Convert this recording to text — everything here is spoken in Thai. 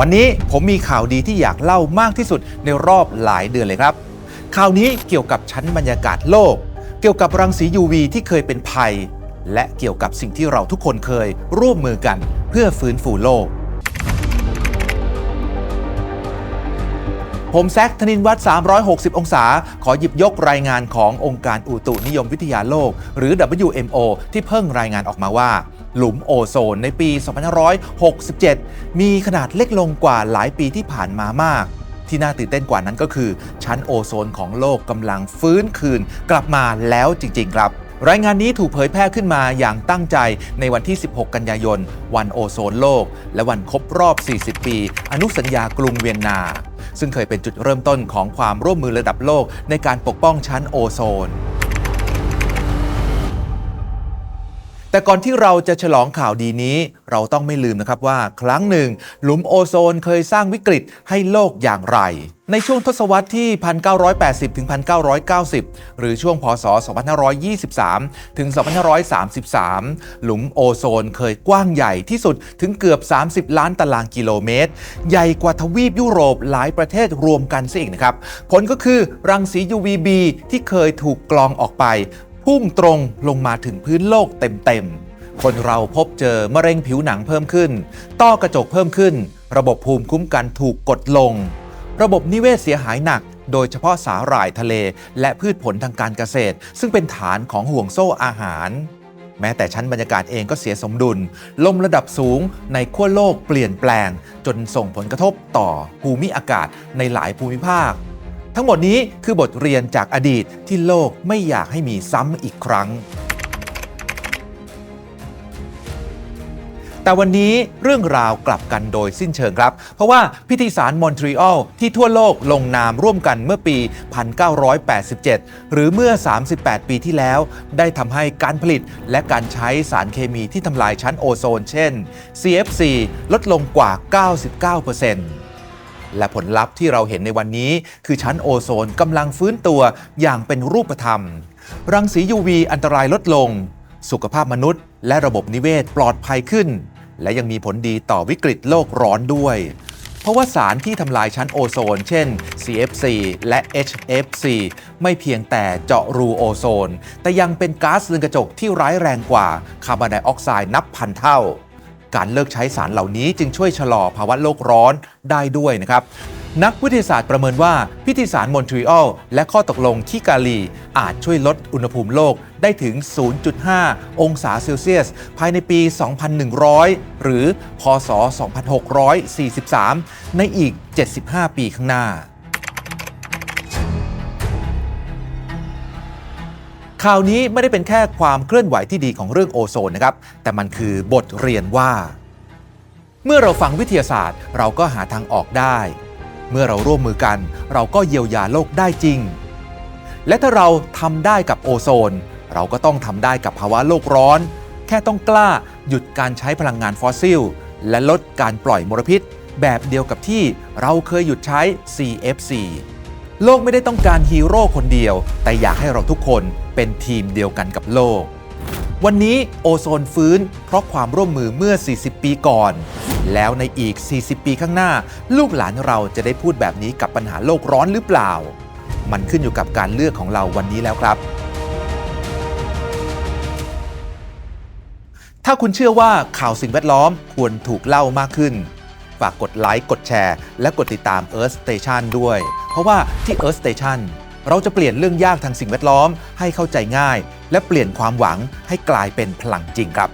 วันนี้ผมมีข่าวดีที่อยากเล่ามากที่สุดในรอบหลายเดือนเลยครับ ข่าวนี้เกี่ยวกับชั้นบรรยากาศโลก เกี่ยวกับรังสี UV ที่เคยเป็นภัย และเกี่ยวกับสิ่งที่เราทุกคนเคยร่วมมือกันเพื่อฟื้นฟูโลก ผมแซคธนินวัฒน์360 องศา ขอหยิบยกรายงานขององค์การอุตุนิยมวิทยาโลก หรือ WMO ที่เพิ่งรายงานออกมาว่า หลุมโอโซนในปี 2567 มีขนาดเล็กลงกว่าหลายปีที่ผ่านมามาก ที่น่าตื่นเต้นกว่านั้นก็คือ ชั้นโอโซนของโลกกำลังฟื้นคืนกลับมาแล้วจริง ๆ ครับรายงานนี้ถูกเผยแพร่ขึ้นมาอย่างตั้งใจในวันที่ 16 กันยายน วันโอโซนโลก และวันครบรอบ 40 ปี อนุสัญญากรุงเวียนนา ซึ่งเคยเป็นจุดเริ่มต้นของความร่วมมือระดับโลกในการปกป้องชั้นโอโซน แต่ก่อนที่เราจะฉลองข่าวดีนี้ เราต้องไม่ลืมนะครับว่า ครั้งหนึ่ง หลุมโอโซนเคยสร้างวิกฤตให้โลกอย่างไร ในช่วงทศวรรษที่ 1980 ถึง 1990 หรือช่วงพศ 2523 ถึง 2533 หลุมโอโซนเคยกว้างใหญ่ที่สุดถึงเกือบ 30 ล้านตารางกิโลเมตร ใหญ่กว่าทวีปยุโรปหลายประเทศรวมกันซะอีกนะครับ ผลก็คือรังสี UVB ที่เคยถูกกรองออกไป พุ่งตรงลงมาถึงพื้นโลกเต็มๆ คนเราพบเจอมะเร็งผิวหนังเพิ่มขึ้น ต้อกระจกเพิ่มขึ้น ระบบภูมิคุ้มกันถูกกดลง ระบบนิเวศเสียหายหนัก โดยเฉพาะสาหร่ายทะเล และพืชผลทางการเกษตร ซึ่งเป็นฐานของห่วงโซ่อาหาร แม้แต่ชั้นบรรยากาศเองก็เสียสมดุล ลมระดับสูงในขั้วโลกเปลี่ยนแปลง จนส่งผลกระทบต่อภูมิอากาศในหลายภูมิภาค ทั้งหมดนี้คือบทเรียนจากอดีตที่โลกไม่อยากให้มีซ้ำอีกครั้ง แต่วันนี้เรื่องราวกลับกันโดยสิ้นเชิงครับ เพราะว่าพิธีสารมอนทรีออลที่ทั่วโลกลงนามร่วมกันเมื่อปี 1987 หรือเมื่อ 38 ปีที่แล้ว ได้ทำให้การผลิตและการใช้สารเคมีที่ทำลายชั้นโอโซน เช่น CFC ลดลงกว่า 99% และผลลัพธ์ที่เราเห็นในวันนี้ คือชั้นโอโซนกำลังฟื้นตัวอย่างเป็นรูปธรรม รังสี UV อันตรายลดลง สุขภาพมนุษย์ และระบบนิเวศปลอดภัยขึ้น และยังมีผลดีต่อวิกฤตโลกร้อนด้วย เพราะว่าสารที่ทำลายชั้นโอโซน เช่น CFC และ HFC ไม่เพียงแต่เจาะรูโอโซน แต่ยังเป็นก๊าซเรือนกระจกที่ร้ายแรงกว่าคาร์บอนไดออกไซด์นับพันเท่า การเลิกใช้สารเหล่านี้จึงช่วยชะลอภาวะโลกร้อนได้ด้วยนะครับนักวิทยาศาสตร์ประเมินว่าพิธีสารมอนทรีออลและข้อตกลงที่กาลี อาจช่วยลดอุณหภูมิโลกได้ถึง 0.5 องศาเซลเซียส ภายในปี 2100 หรือ พศ 2643 ในอีก 75 ปีข้างหน้า ข่าวนี้ไม่ได้เป็นแค่ความเคลื่อนไหวที่ดีของเรื่องโอโซนนะครับ แต่มันคือบทเรียนว่า เมื่อเราฟังวิทยาศาสตร์ เราก็หาทางออกได้ เมื่อเราร่วมมือกัน เราก็เยียวยาโลกได้จริง และถ้าเราทำได้กับโอโซน เราก็ต้องทำได้กับภาวะโลกร้อน แค่ต้องกล้าหยุดการใช้พลังงานฟอสซิล และลดการปล่อยมลพิษ แบบเดียวกับที่เราเคยหยุดใช้ CFC โลกไม่ได้ต้องการฮีโร่คนเดียว แต่อยากให้เราทุกคนเป็นทีมเดียวกันกับโลก วันนี้โอโซนฟื้น เพราะความร่วมมือเมื่อ 40 ปีก่อน แล้วในอีก 40 ปีข้างหน้า ลูกหลานเราจะได้พูดแบบนี้กับปัญหาโลกร้อนหรือเปล่า มันขึ้นอยู่กับการเลือกของเราวันนี้แล้วครับ ถ้าคุณเชื่อว่าข่าวสิ่งแวดล้อมควรถูกเล่ามากขึ้น ฝากกดไลค์กดแชร์ และกดติดตาม Earth Station ด้วย ราะว่าที่ Earth Station เราจะเปลี่ยนเรื่องยากทางสิ่งแวดล้อมให้เข้าใจง่าย และเปลี่ยนความหวังให้กลายเป็นพลังจริงครับ